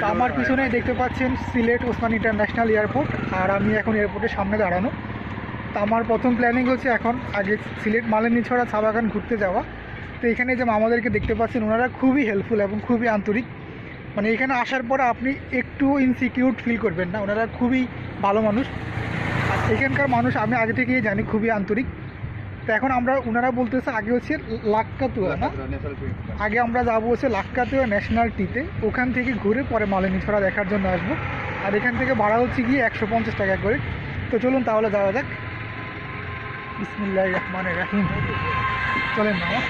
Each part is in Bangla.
তো আমার পিছনে দেখতে পাচ্ছেন সিলেট ওসমান ইন্টারন্যাশনাল এয়ারপোর্ট আর আমি এখন এয়ারপোর্টের সামনে দাঁড়ানো। তো আমার প্রথম প্ল্যানিং হচ্ছে এখন আগে সিলেট মালিনীছড়া চা বাগান ঘুরতে যাওয়া। তো এখানে যে মামাদেরকে দেখতে পাচ্ছেন ওনারা খুবই হেল্পফুল এবং খুবই আন্তরিক। মানে এখানে আসার পর আপনি একটু ইনসিকিউর ফিল করবেন না ওনারা খুবই ভালো মানুষ। আর এখানকার মানুষ আমি আগে থেকেই জানি খুবই আন্তরিক। তো এখন আমরা ওনারা বলতেছে আগে হচ্ছে লাক্কাতুয়া না? আগে আমরা যাব হচ্ছে লাক্কাতুয়া ন্যাশনাল টিতে ওখান থেকে ঘুরে পরে মালিনী ছড়া দেখার জন্য আসব। আর এখান থেকে ভাড়া হচ্ছে গিয়ে একশো পঞ্চাশ টাকা করে। তো চলুন তাহলে যাওয়া যাক। বিসমিল্লাহ রহমান রাহিম। চলেন মামা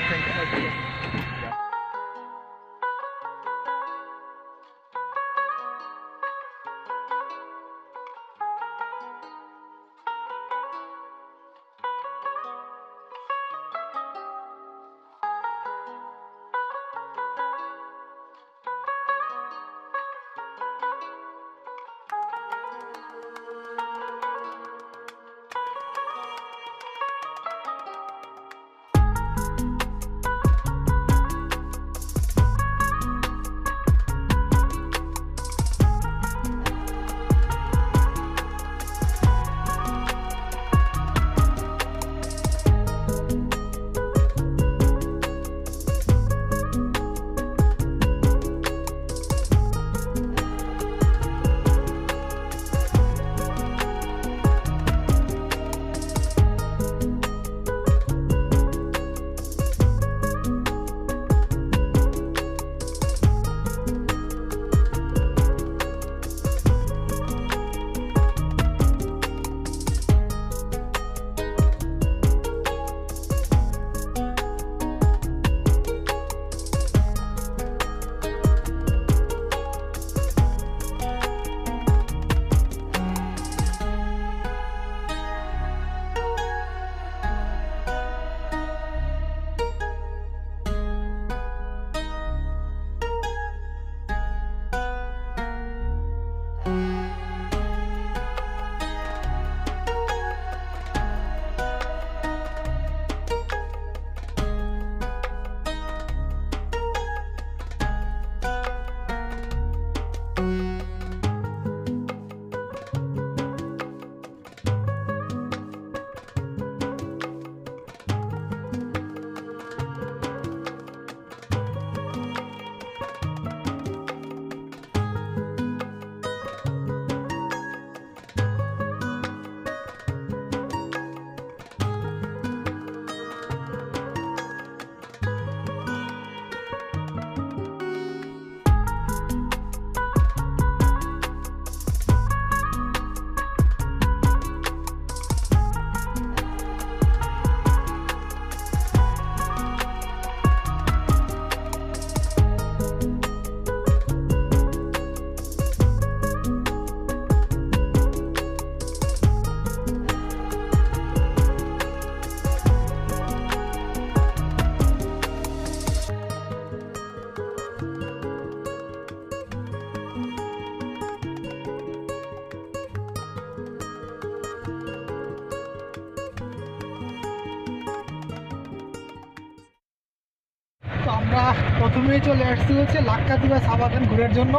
চলে আসছি হচ্ছে লাক্কাতুয়া চা বাগান ঘোরার জন্য।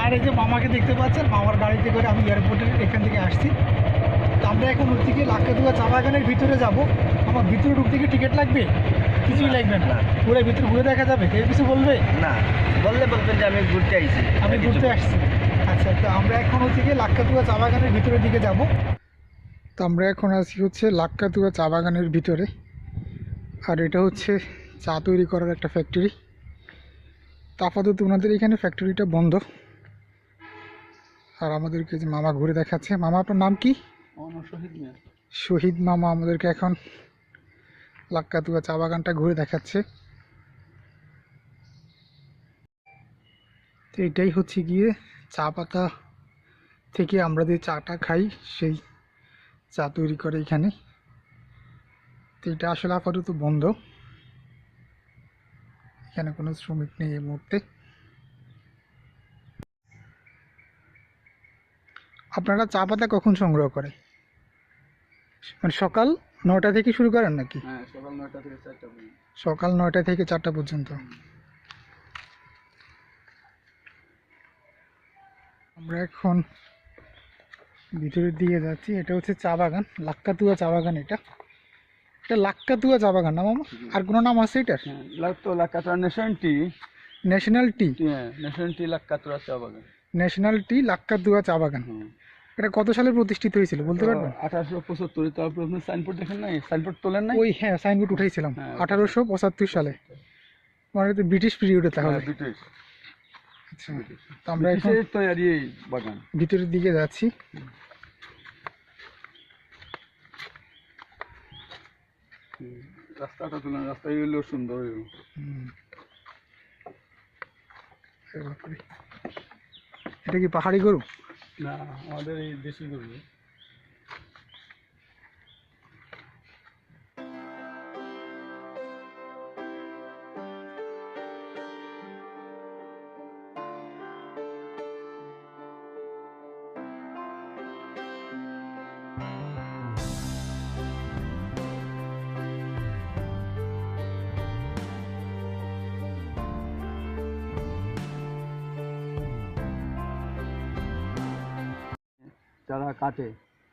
আর এই যে মামাকে দেখতে পাচ্ছেন মামার গাড়িতে করে আমি এয়ারপোর্টের এখান থেকে আসছি। তো আমরা এখন হচ্ছে কি লাক্কাতুয়া চা বাগানের ভিতরে যাব। আমার ভিতরে ঢুকতে কি টিকিট লাগবে? কিছুই লাগবে না। ঘুরে ভিতরে ঘুরে দেখা যাবে? কেউ কিছু বলবে? না বললে বলবেন যে আমি ঘুরতে আইছি। আমি ঘুরতে আসছি। আচ্ছা তো আমরা এখন হচ্ছে কি লাক্কাতুয়া চা বাগানের ভিতরের দিকে যাব। তো আমরা এখন আছি হচ্ছে লাক্কাতুয়া চা বাগানের ভিতরে। আর এটা হচ্ছে চা তৈরি করার একটা ফ্যাক্টরি তো আপাতত ওনাদের এখানে ফ্যাক্টরিটা বন্ধ। আর আমাদেরকে যে মামা ঘুরে দেখাচ্ছে মামা আপনার নাম কি? শহীদ মামা আমাদেরকে এখন লাক্কাতুয়া চা বাগানটা ঘুরে দেখাচ্ছে। তো এটাই হচ্ছে গিয়ে চা পাতা থেকে আমরা যে চাটা খাই সেই চা তৈরি করে এখানে। তো এটা আসলে আপাতত বন্ধ। এখানে কোনো শ্রমিক নেই এই মুহূর্তে। আপনারা চা পাতা কখন সংগ্রহ করে মানে সকাল নটা থেকে শুরু করেন নাকি? হ্যাঁ সকাল নয়টা থেকে চারটা পর্যন্ত। সকাল নয়টা থেকে চারটা পর্যন্ত। আমরা এখন ভিতরের দিকে যাচ্ছি। এটা হচ্ছে চা বাগান লাক্কাতুয়া চা বাগান এটা। এটা লাক্কাতুয়া চা বাগান না মামা? আর কোনো নাম আছে এটার? হ্যাঁ লাগতো Lakkatura nation tea national tea হ্যাঁ নেশন টি লাক্কাতুরা চা বাগান। ন্যাশনাল টি লাক্কাতুয়া চা বাগান। এটা কত সালে প্রতিষ্ঠিত হয়েছিল বলতে পারবেন? আঠারোশো পঁচাত্তরে তারপর আপনি সাইনবোর্ড দেখেন নাই? সাইনবোর্ড তোলেন নাই? ওই হ্যাঁ সাইনবোর্ড উঠাইছিলাম হ্যাঁ, আঠারোশো পঁচাত্তর সালে। মানে তো ব্রিটিশ পিরিয়ডে তাহলে। হ্যাঁ, ব্রিটিশ। আচ্ছা তো আমরা এখন তৈরি বাগান। ভিতরের দিকে যাচ্ছি। রাস্তাটা তুলেন রাস্তা হইলেও সুন্দর হইল হুম। এটা কি পাহাড়ি গরু? না আমাদের এই দেশি গরু।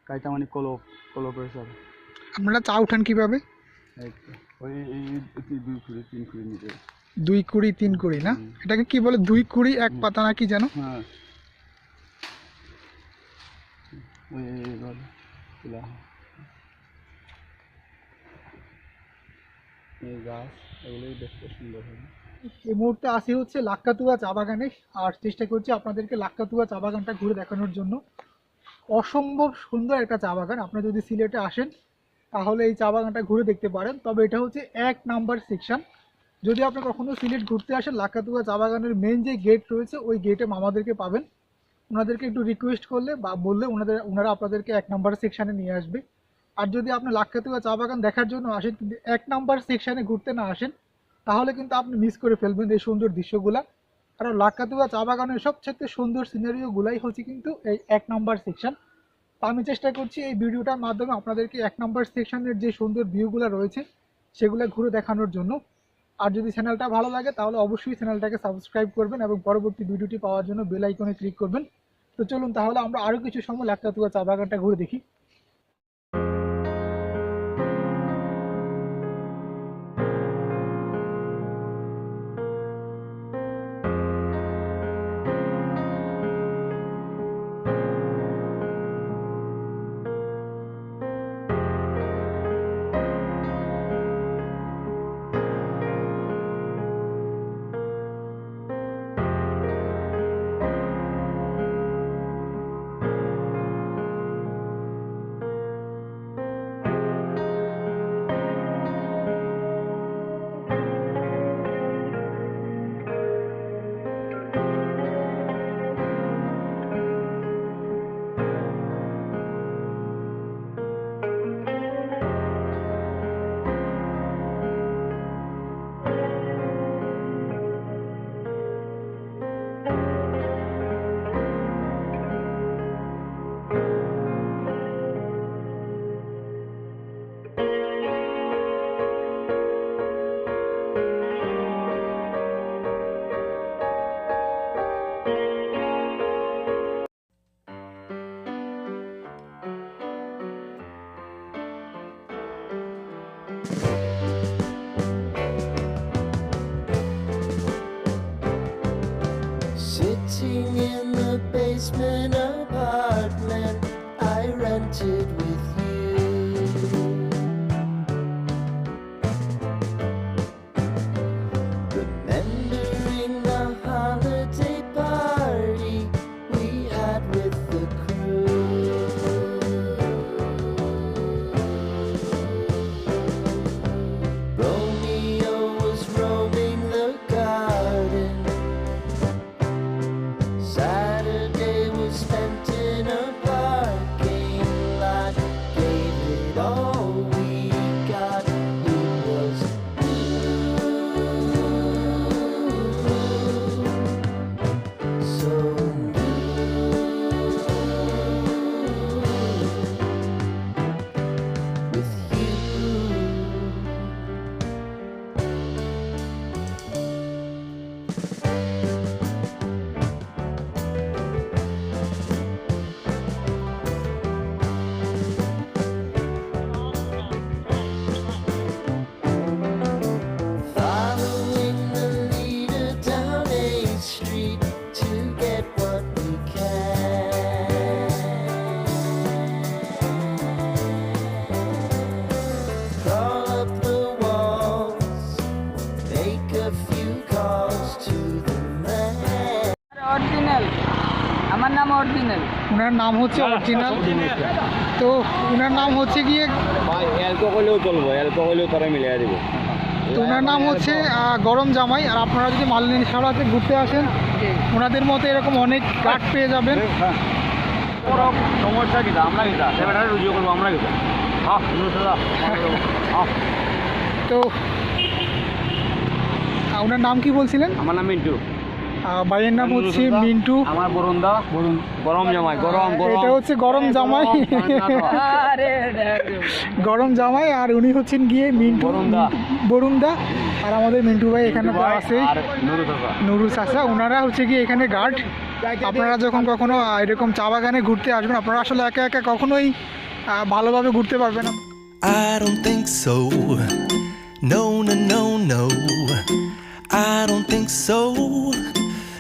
কাটে কাইটা মানে কলপ কলপের সাথে আপনারা চা উঠান কীভাবে? ওই দুই কুড়ি তিন কুড়ি নিতে দুই কুড়ি তিন কুড়ি না? এটাকে কি বলে দুই কুড়ি এক পাতা না কি জানো হ্যাঁ। হয়। এই গাছ এগুলোই দেখতে সুন্দর হবে এই মুহূর্তে আসি হচ্ছে লাক্কাতুয়া চা বাগানে। আর চেষ্টা করছি আপনাদেরকে লাক্কাতুয়া চা বাগানটা ঘুরে দেখানোর জন্য। অসম্ভব সুন্দর একটা চা বাগান। আপনারা যদি সিলেটে আসেন, তাহলে এই চা বাগানটা ঘুরে দেখতে পারেন। তবে এটা হচ্ছে এক নাম্বার সেকশন। যদি আপনি কখনো সিলেট ঘুরতে আসেন লাক্কাতুয়া চা বাগানের মেন যে গেট রয়েছে, ওই গেটে মামাদেরকে পাবেন। ওনাদেরকে একটু রিকোয়েস্ট করলে বা বললে ওনাদের, ওনারা আপনাদেরকে এক নাম্বার সেকশানে নিয়ে আসবে। আর যদি আপনি লাক্কাতুয়া চা বাগান দেখার জন্য আসেন, কিন্তু এক নাম্বার সেকশানে ঘুরতে না আসেন, তাহলে কিন্তু আপনি মিস করে ফেলবেন এই সুন্দর দৃশ্যগুলা। কারণ লাক্কাতুয়া চা বাগানের সবচেয়ে সুন্দর সিনারিওগুলাই হচ্ছে কিন্তু এই এক নম্বর সেকশন আমি চেষ্টা করছি এই ভিডিওটার মাধ্যমে আপনাদেরকে এক নম্বর সেকশনের যে সুন্দর ভিউগুলো রয়েছে, সেগুলো ঘুরে দেখানোর জন্য। আর যদি চ্যানেলটা ভালো লাগে, তাহলে অবশ্যই চ্যানেলটাকে সাবস্ক্রাইব করবেন এবং পরবর্তী ভিডিওটি পাওয়ার জন্য বেল আইকনে ক্লিক করবেন। তো চলুন তাহলে আমরা আরও কিছু সময় লাক্কাতুয়া চা বাগানটা ঘুরে দেখি। In the basement apartment I rented with ওনার নাম হচ্ছে অরিজিনাল তো ওনার নাম হচ্ছে গিয়ে ভাই অ্যালকো করলেও চলবো অ্যালকো করলেও তারা মিলিয়ে দিব। তো ওনার নাম হচ্ছে গরম জামাই। আর আপনারা যদি মালিনী সারাতে ঘুরতে আসেন ওনাদের মতো এরকম অনেক কাঠ পেয়ে যাবেন। সমস্যা কিটা আমরা কিটা সেটা রুজু করব আমরা কিটা তো ওনার নাম কি বলছিলেন? আমার নাম মিন্টু। ভাইয়ের নাম হচ্ছে মিন্টু। আমার বরুন্দা বরুণ গরম জামাই গরম গরম। এটা হচ্ছে গরম জামাই। গরম জামাই আর উনি হচ্ছেন গিয়ে মিন্টু বরুণদা। বরুণদা আর আমাদের মিন্টু ভাই এখানে তো আছে। আর নুরু চাচা। ওনারা হচ্ছে গিয়ে এখানে গার্ড আপনারা যখন কখনো এরকম চা বাগানে ঘুরতে আসবেন আপনারা আসলে একা একা কখনোই ভালোভাবে ঘুরতে পারবেন না। I don't think so. No, no, no, no. I don't think so.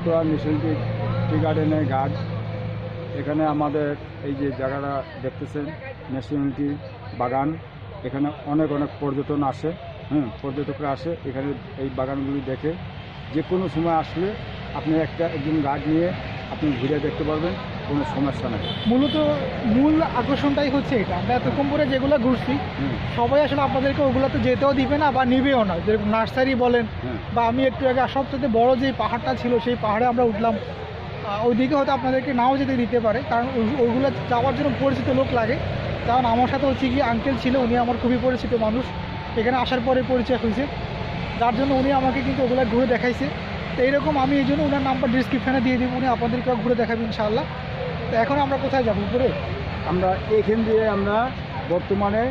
Lakkatura mission tea গার্ডেনের গার্ড এখানে আমাদের এই যে জায়গাটা দেখতেছেন ন্যাশনালিটি বাগান। এখানে অনেক অনেক পর্যটন আসে, হুম, পর্যটকরা আসে। এখানে এই বাগানগুলি দেখে যে কোনো সময় আসলে আপনি একটা একজন গার্ড নিয়ে আপনি ঘুরে দেখতে পারবেন। কোনো সমস্যা নেই। মূলত মূল আকর্ষণটাই হচ্ছে এটা। আমরা এতক্ষণ পরে যেগুলো ঘুরছি সবাই আসলে আপনাদেরকে ওগুলোতে যেতেও দিবে না বা নিবেও না। যেরকম নার্সারি বলেন বা আমি একটু আগে সবচেয়ে বড় যে পাহাড়টা ছিল সেই পাহাড়ে আমরা উঠলাম। ওইদিকে হয়তো আপনাদেরকে নাও যেতে দিতে পারে কারণ ওই- ওইগুলো যাওয়ার জন্য পরিচিত লোক লাগে। কারণ আমার সাথে হচ্ছে কি আঙ্কেল ছিল উনি আমার খুবই পরিচিত মানুষ। এখানে আসার পরে পরিচয় হয়েছে। যার জন্য উনি আমাকে কিন্তু ওগুলো ঘুরে দেখাইছে। তো এইরকম আমি এই জন্য ওনার নাম্বার ডিসক্রিপশানে দিয়ে দিব উনি আপনাদেরকে ঘুরে দেখাবেন ইনশাআল্লাহ। তো এখন আমরা কোথায় যাব উপরে? আমরা এখান দিয়ে আমরা বর্তমানে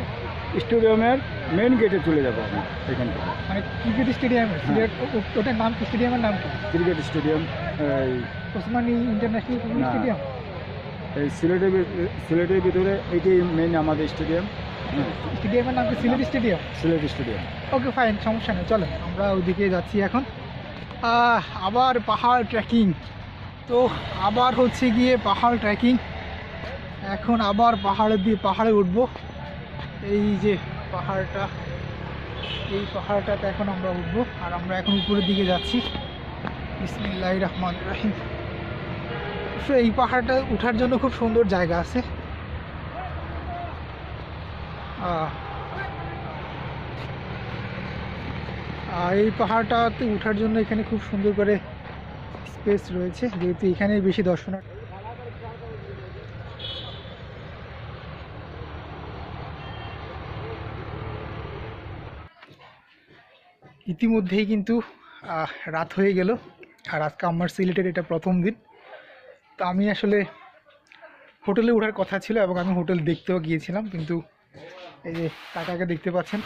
স্টেডিয়ামের মেন গেটে চলে যাব আমরা এখান থেকে। মানে ক্রিকেট স্টেডিয়ামে ওটার নাম কি স্টেডিয়ামের নাম কি? ক্রিকেট স্টেডিয়াম এই ওসমানী ইন্টারন্যাশনাল না। স্টেডিয়াম এই সিলেটের সিলেটের ভিতরে এইটাই মেন আমাদের স্টেডিয়াম স্টেডিয়ামের নাম কি? Sylhet stadium Sylhet stadium okay fine সমস্যা নেই চলেন আমরা ওইদিকে যাচ্ছি এখন। আবার পাহাড় ট্রেকিং তো আবার হচ্ছে গিয়ে পাহাড় ট্রেকিং এখন আবার পাহাড়ে দিয়ে পাহাড়ে উঠব। এই যে পাহাড়টা, এই পাহাড়টাতে এখন আমরা উঠব। আর আমরা এখন উপরের দিকে যাচ্ছি। বিসমিল্লাহ রহমান রাহিম। তো এই পাহাড়টা উঠার জন্য খুব সুন্দর জায়গা আছে। এই পাহাড়টাতে উঠার জন্য এখানে খুব সুন্দর করে স্পেস রয়েছে, যেহেতু এখানে বেশি দর্শনার্থী ইতিমধ্যেই কিন্তু রাত হয়ে গেল, আর আজকে আমার সিলেটের এটা প্রথম দিন। তো আমি আসলে হোটেলে ওঠার কথা ছিল এবং আমি হোটেল দেখতেও গিয়েছিলাম, কিন্তু এই যে কাকাকে দেখতে পাচ্ছেন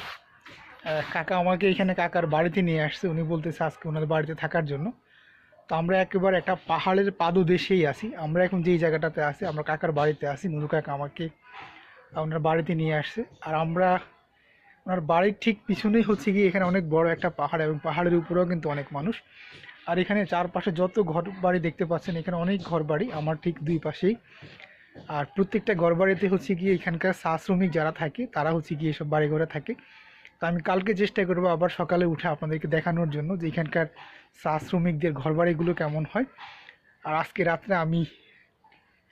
কাকা আমাকে এখানে কাকার বাড়িতে নিয়ে আসছে, উনি বলতেছে আজকে ওনাদের বাড়িতে থাকার জন্য। তো আমরা একেবারে একটা পাহাড়ের পাদদেশেই আছি। আমরা এখন যেই জায়গাটাতে আছি, আমরা কাকার বাড়িতে আছি। নুরু কাকা আমাকে ওনার বাড়িতে নিয়ে আসছে। আর আমরা ওনার বাড়ির ঠিক পিছনেই হচ্ছে গিয়ে এখানে অনেক বড় একটা পাহাড় এবং পাহাড়ের উপরেও কিন্তু অনেক মানুষ। আর এখানে চারপাশে যত ঘর বাড়ি দেখতে পাচ্ছেন, এখানে অনেক ঘর বাড়ি আমার ঠিক দুই পাশেই। আর প্রত্যেকটা ঘর বাড়িতে হচ্ছে গিয়ে এখানকার চা শ্রমিক যারা থাকে, তারা হচ্ছে গিয়ে এসব বাড়ি ঘরে থাকে। তো আমি কালকে চেষ্টা করব আবার সকালে উঠে আপনাদেরকে দেখানোর জন্য যে এখানকার চা শ্রমিকদের ঘরবাড়িগুলো কেমন হয়। আর আজকে রাত্রে আমি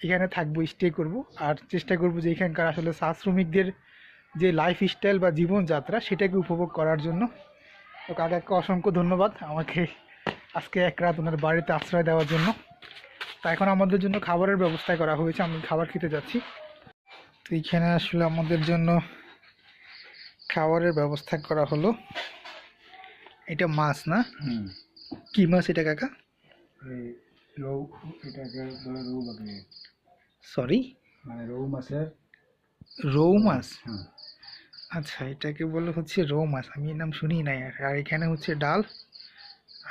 এখানে থাকব স্টে করব। আর চেষ্টা করব যে এখানকার আসলে চা শ্রমিকদের যে লাইফ স্টাইল বা জীবনযাত্রা সেটাকে উপভোগ করার জন্য। তো কাকাকে অসংখ্য ধন্যবাদ আমাকে আজকে এক রাত ওনার বাড়িতে আশ্রয় দেওয়ার জন্য। তা এখন আমাদের জন্য খাবারের ব্যবস্থা করা হয়েছে, আমি খাবার খেতে যাচ্ছি। তো এইখানে আসলে আমাদের জন্য খাবারের ব্যবস্থা করা হলো। এটা মাছ না? কি মাছ এটা কাকা? সরি মানে রৌ মাছের? রৌ মাছ? আচ্ছা এটাকে বলে হচ্ছে রৌ মাছ। আমি এর নাম শুনি নাই। আর আর এখানে হচ্ছে ডাল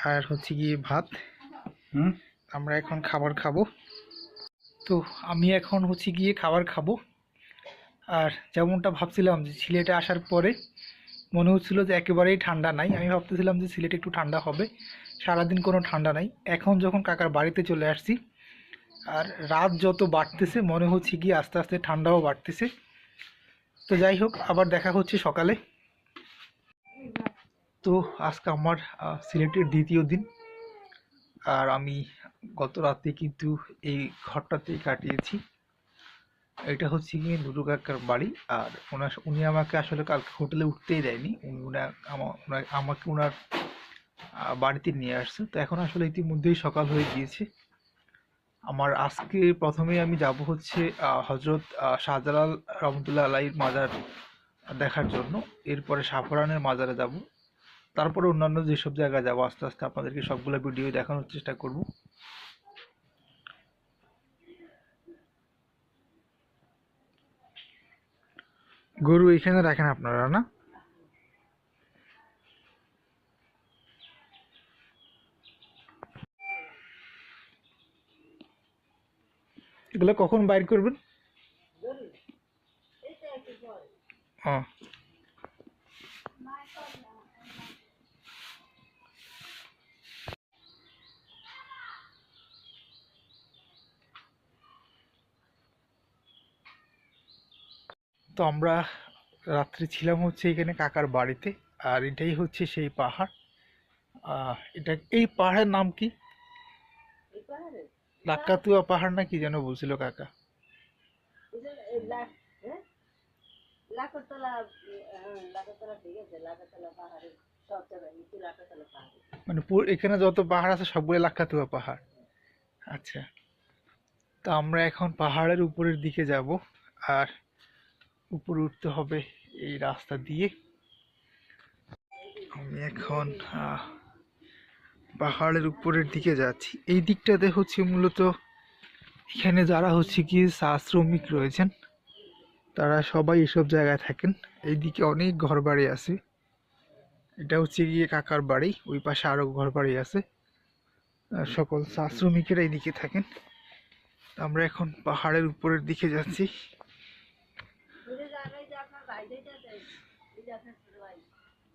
আর হচ্ছে গিয়ে ভাত। আমরা এখন খাবার খাব। তো আমি এখন হচ্ছে গিয়ে খাবার খাব। আর যেমনটা ভাবছিলাম যে সিলেটে আসার পরে মনে হচ্ছিল যে একেবারেই ঠান্ডা নাই। আমি ভাবতেছিলাম যে সিলেটে একটু ঠান্ডা হবে। সারাদিন কোনো ঠান্ডা নাই। এখন যখন কাকার বাড়িতে চলে আসছি, আর রাত যত বাড়তেছে, মনে হচ্ছে কি আস্তে আস্তে ঠান্ডাও বাড়তেছে। তো যাই হোক, আবার দেখা হচ্ছে সকালে। তো আজকে আমার সিলেটের দ্বিতীয় দিন। আর আমি গত রাতে কিন্তু এই ঘরটাতেই কাটিয়েছি। এটা হচ্ছে গিয়ে নুরু কাকার বাড়ি, আর ওনার উনি আমাকে আসলে কালকে হোটেলে উঠতেই দেয়নি। উনি উনার আমা- উনার- আমাকে ওনার বাড়িতে নিয়ে আসছে। তো এখন আসলে ইতিমধ্যেই সকাল হয়ে গিয়েছে। আমার আজকে প্রথমেই আমি যাব হচ্ছে হজরত শাহজালাল রহমতুল্লাহ আলাইর মাজার দেখার জন্য। এরপরে সাফরানের মাজারে যাব। তারপরে অন্যান্য যেসব জায়গায় যাব, আস্তে আস্তে আপনাদেরকে সবগুলো ভিডিও দেখানোর চেষ্টা করব। গরু এখানে রাখেন আপনারা না? এগুলো কখন বাইর করবেন ও তো আমরা রাত্রে ছিলাম হচ্ছে এখানে কাকার বাড়িতে আর এটাই হচ্ছে সেই পাহাড়। এটা এই পাহাড়ের নাম কি? লাক্কাতুয়া পাহাড় না কি যেন বলছিল কাকা? লাকতলা পাহাড়ে। মানে পুরো এখানে যত পাহাড় আছে সবগুলো লাক্কাতুয়া পাহাড়। আচ্ছা তো আমরা এখন পাহাড়ের উপরের দিকে যাব আর উপরে উঠতে হবে এই রাস্তা দিয়ে। আমি এখন পাহাড়ের উপরের দিকে যাচ্ছি। এই দিকটাতে হচ্ছে মূলত এখানে যারা হচ্ছে কি চা শ্রমিক রয়েছেন, তারা সবাই এসব জায়গায় থাকেন। এইদিকে অনেক ঘর বাড়ি আছে। এটা হচ্ছে গিয়ে কাকার বাড়ি, ওই পাশে আরও ঘর বাড়ি আছে সকল চা শ্রমিকেরা এইদিকে থাকেন। আমরা এখন পাহাড়ের উপরের দিকে যাচ্ছি।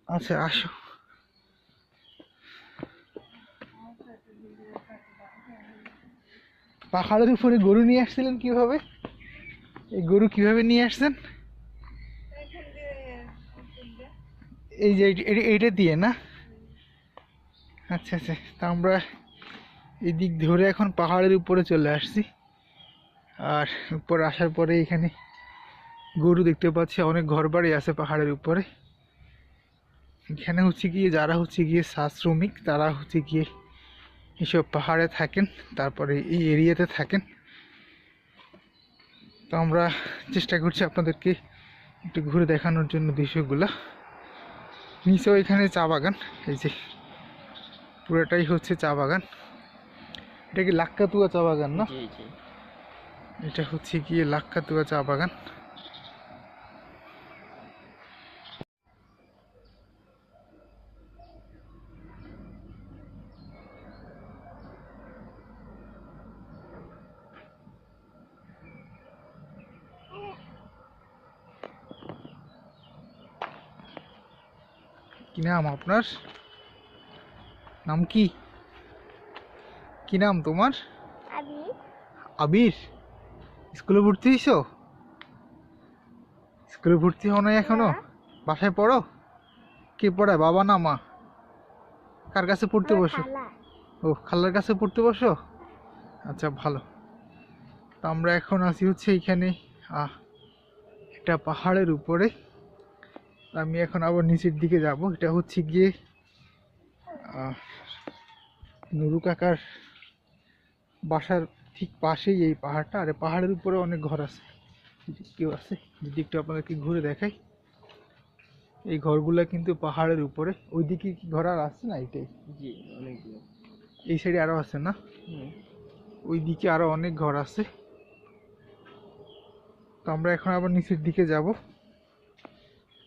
আচ্ছা আসো। পাহাড়ের উপরে গরু নিয়ে আসছিলেন কীভাবে? এই গরু কীভাবে নিয়ে আসছেন? এই যে এই- এই- এইটা দিয়ে না? আচ্ছা আচ্ছা তা আমরা এই দিক ধরে এখন পাহাড়ের উপরে চলে আসছি। আর উপরে আসার পরে এখানে গরু দেখতে পাচ্ছি অনেক ঘরবাড়ি আছে পাহাড়ের উপরে। এখানে হচ্ছে গিয়ে যারা হচ্ছে গিয়ে চা শ্রমিক তারা হচ্ছে গিয়ে এসব পাহাড়ে থাকেন তারপরে এই এরিয়াতে থাকেন। তো আমরা চেষ্টা করছি আপনাদেরকে একটু ঘুরে দেখানোর জন্য দৃশ্যগুলা। নিচেও এখানে চা বাগান এই যে পুরোটাই হচ্ছে চা বাগান। এটা কি লাক্কাতুয়া চা বাগান না? এটা হচ্ছে গিয়ে লাক্কাতুয়া চা বাগান। কি নাম আপনার? নাম কি? কি নাম তোমার? আবির। স্কুলে ভর্তি হইছো স্কুলে ভর্তি হও নাই এখনও? বাসায় পড়ো? কে পড়ায় বাবা না মা? কার কাছে পড়তে বসো? ও খালার কাছে পড়তে বসো? আচ্ছা ভালো। তো আমরা এখন আছি হচ্ছে এইখানে আহ একটা পাহাড়ের উপরে। আমি এখন আবার নিচের দিকে যাব। এটা হচ্ছে গিয়ে নুরু কাকার বাসার ঠিক পাশেই এই পাহাড়টা। আর পাহাড়ের উপরে অনেক ঘর আছে। কেউ আছে? যদি একটু আপনাদেরকে ঘুরে দেখাই। এই ঘরগুলো কিন্তু পাহাড়ের উপরে। ওইদিকে কি ঘর আর আছে না এটাই জি অনেকগুলো। এই সাইডে আরও আছে না? ওই দিকে আরও অনেক ঘর আছে। তো আমরা এখন আবার নিচের দিকে যাব।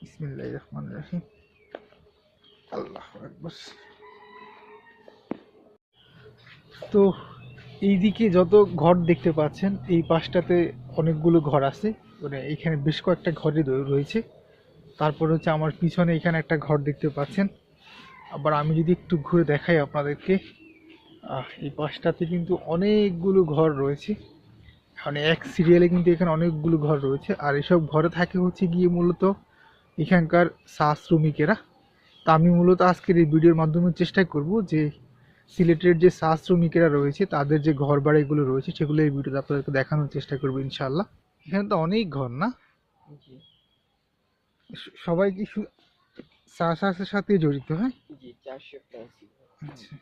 বিসমিল্লাহির রহমানির রহিম। আল্লাহু আকবার। তো এইদিকে যত ঘর দেখতে পাচ্ছেন, এই পাশটাতে অনেকগুলো ঘর আছে। মানে এখানে বেশ কয়েকটা ঘরই রয়েছে। তারপর হচ্ছে আমার পিছনে এখানে একটা ঘর দেখতে পাচ্ছেন। আবার আমি যদি একটু ঘুরে দেখাই আপনাদেরকে এই পাশটাতে কিন্তু অনেকগুলো ঘর রয়েছে। মানে এক সিরিয়ালে কিন্তু এখানে অনেকগুলো ঘর রয়েছে। আর এসব ঘরে থাকে হচ্ছে গিয়ে মূলত এখানকার চা শ্রমিকেরা তা আমি মূলত আজকের এই ভিডিওর মাধ্যমে চেষ্টা করব যে সিলেটের যে চা শ্রমিকেরা রয়েছে তাদের যে ঘর বাড়িগুলো রয়েছে সেগুলো এই ভিডিওতে আপনাদেরকে দেখানোর চেষ্টা করব ইনশাল্লাহ এখানে তো অনেক ঘর না? সবাই কি চা চাষের সাথে জড়িত হ্যাঁ? আচ্ছা।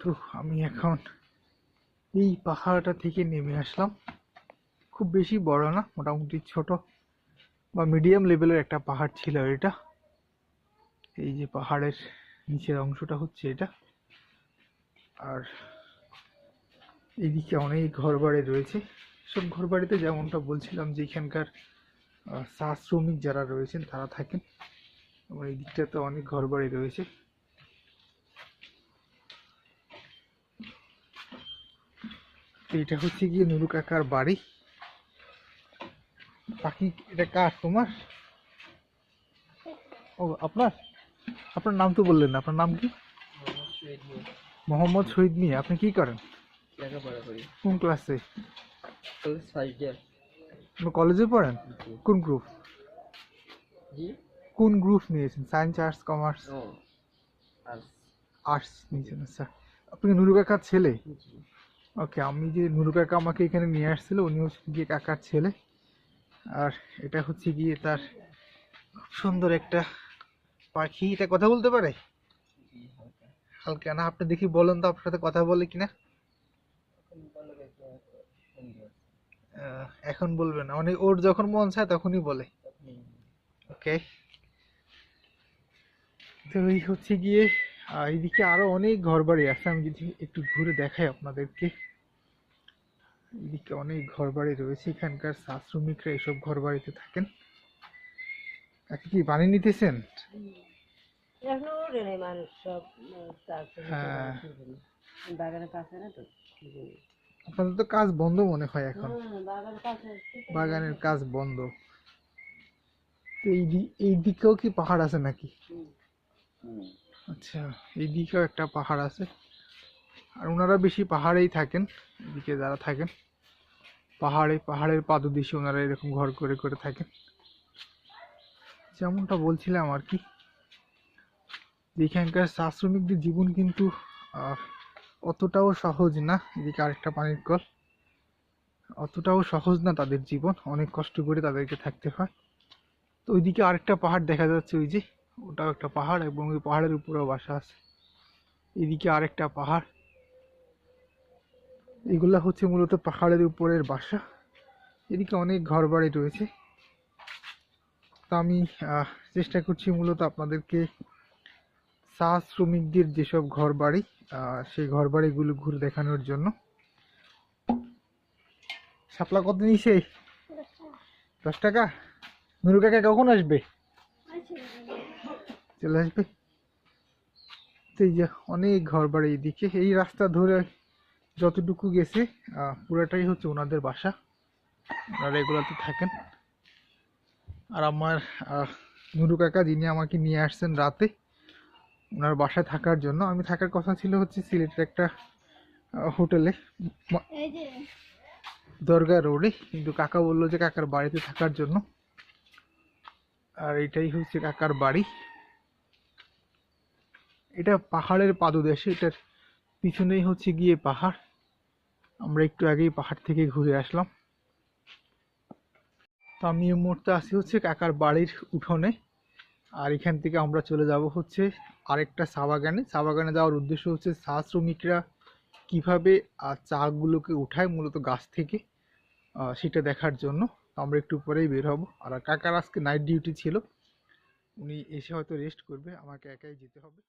তো আমি এখন এই পাহাড়টা থেকে নেমে আসলাম। খুব বেশি বড় না, মোটামুটি ছোট বা মিডিয়াম লেভেলের একটা পাহাড় ছিল এটা। এই যে পাহাড়ের নিচের অংশটা হচ্ছে এটা। আর এইদিকে অনেক ঘর বাড়ি রয়েছে। সব ঘর বাড়িতে যেমনটা বলছিলাম যে এখানকার চা শ্রমিক যারা রয়েছেন তারা থাকেন। এবং এই দিকটাতে অনেক ঘর বাড়ি রয়েছে। এটা হচ্ছে গিয়ে নুরু কাকার বাড়ি। পাখি এটা কার তোমার? ও আপনার? আপনার নাম তো বললেন না আপনার নাম কি? মোহাম্মদ শহীদ মিয়া। আপনি কি করেন? কোন ক্লাসে? কলেজ পড়েন? কোন গ্রুপ কোন গ্রুপ নিয়েছেন? সায়েন্স আর্টস কমার্স আর্টস নিয়েছেন আচ্ছা। আপনি নুরু কাকার ছেলে? ওকে আমি যে নুরু কাকা আমাকে এখানে নিয়ে আসছিল উনি হচ্ছে গিয়ে কাকার ছেলে। আর এটা হচ্ছে গিয়ে তার খুব সুন্দর একটা পাখি। এটা কথা বলতে পারে? হালকা না আপনি দেখি বলেন তো আপনার সাথে কথা বলে কিনা। এখন বলবে না। মানে ওর যখন মন চায় তখনই বলে। ওকে। তো এই হচ্ছে গিয়ে এইদিকে আরও অনেক ঘর বাড়ি আছে আমি যদি একটু ঘুরে দেখাই আপনাদেরকে। এদিকে অনেক ঘর বাড়ি রয়েছে এখানকার শ্রমিকরা এইসব ঘর বাড়িতে থাকেন। আপনি কি পানি নিতেছেন? তারপরে হ্যাঁ। বাগানের কাছে না তো এই জন্য। আপনাদের তো কাজ বন্ধ মনে হয় এখন। হ্যাঁ, বাগানের কাজ বন্ধ। তো এই দিকেও কি পাহাড় আছে নাকি? আচ্ছা এই দিকেও একটা পাহাড় আছে। আর ওনারা বেশি পাহাড়েই থাকেন, এদিকে যারা থাকেন, পাহাড়ে, পাহাড়ের পাদদেশে ওনারা এরকম ঘর করে করে থাকেন। যেমনটা বলছিলাম আর কি, এখানকার চা শ্রমিকদের জীবন কিন্তু অতটাও সহজ না, এদিকে আরেকটা পানির কল। অতটাও সহজ না তাদের জীবন, অনেক কষ্ট করে তাদেরকে থাকতে হয়। তো ওইদিকে আরেকটা পাহাড় দেখা যাচ্ছে ওই যে ওটাও একটা পাহাড় এবং ওই পাহাড়ের উপরেও বাসা আছে। এদিকে আরেকটা পাহাড়। এগুলা হচ্ছে মূলত পাহাড়ের উপরের বাসা। এদিকে অনেক ঘর বাড়ি রয়েছে। তো আমি চেষ্টা করছি মূলত আপনাদেরকে চা শ্রমিকদের যেসব ঘর বাড়ি সেই ঘর বাড়িগুলো ঘুরে দেখানোর জন্য। শাপলা কত নিছে দশ টাকা? নুরু কাকা কখন আসবে? চলে আসবে। তো এই যে অনেক ঘর বাড়ি এদিকে এই রাস্তা ধরে যতটুকু গেছে পুরাটাই হচ্ছে ওনাদের বাসা। ওনারা এগুলোতে থাকেন। আর আমার নুরু কাকা যিনি আমাকে নিয়ে আসছেন রাতে ওনার বাসায় থাকার জন্য। আমি থাকার কথা ছিল হচ্ছে সিলেটের একটা হোটেলে দরগা রোডে। কিন্তু কাকা বলল যে কাকার বাড়িতে থাকার জন্য। আর এটাই হচ্ছে কাকার বাড়ি। এটা পাহাড়ের পাদদেশে, এটার পিছনেই হচ্ছে গিয়ে পাহাড়। আমরা একটু আগেই পাহাড় থেকে ঘুরে আসলাম। তো আমি এই মুহূর্তে আসি হচ্ছে কাকার বাড়ির উঠোনে। আর এখান থেকে আমরা চলে যাব হচ্ছে আরেকটা চা বাগানে। চা বাগানে যাওয়ার উদ্দেশ্য হচ্ছে চা শ্রমিকরা কীভাবে চাগুলোকে উঠায় মূলত গাছ থেকে সেটা দেখার জন্য। আমরা একটু পরেই বের হব। আর কাকার আজকে নাইট ডিউটি ছিল। উনি এসে হয়তো রেস্ট করবে। আমাকে একাই যেতে হবে।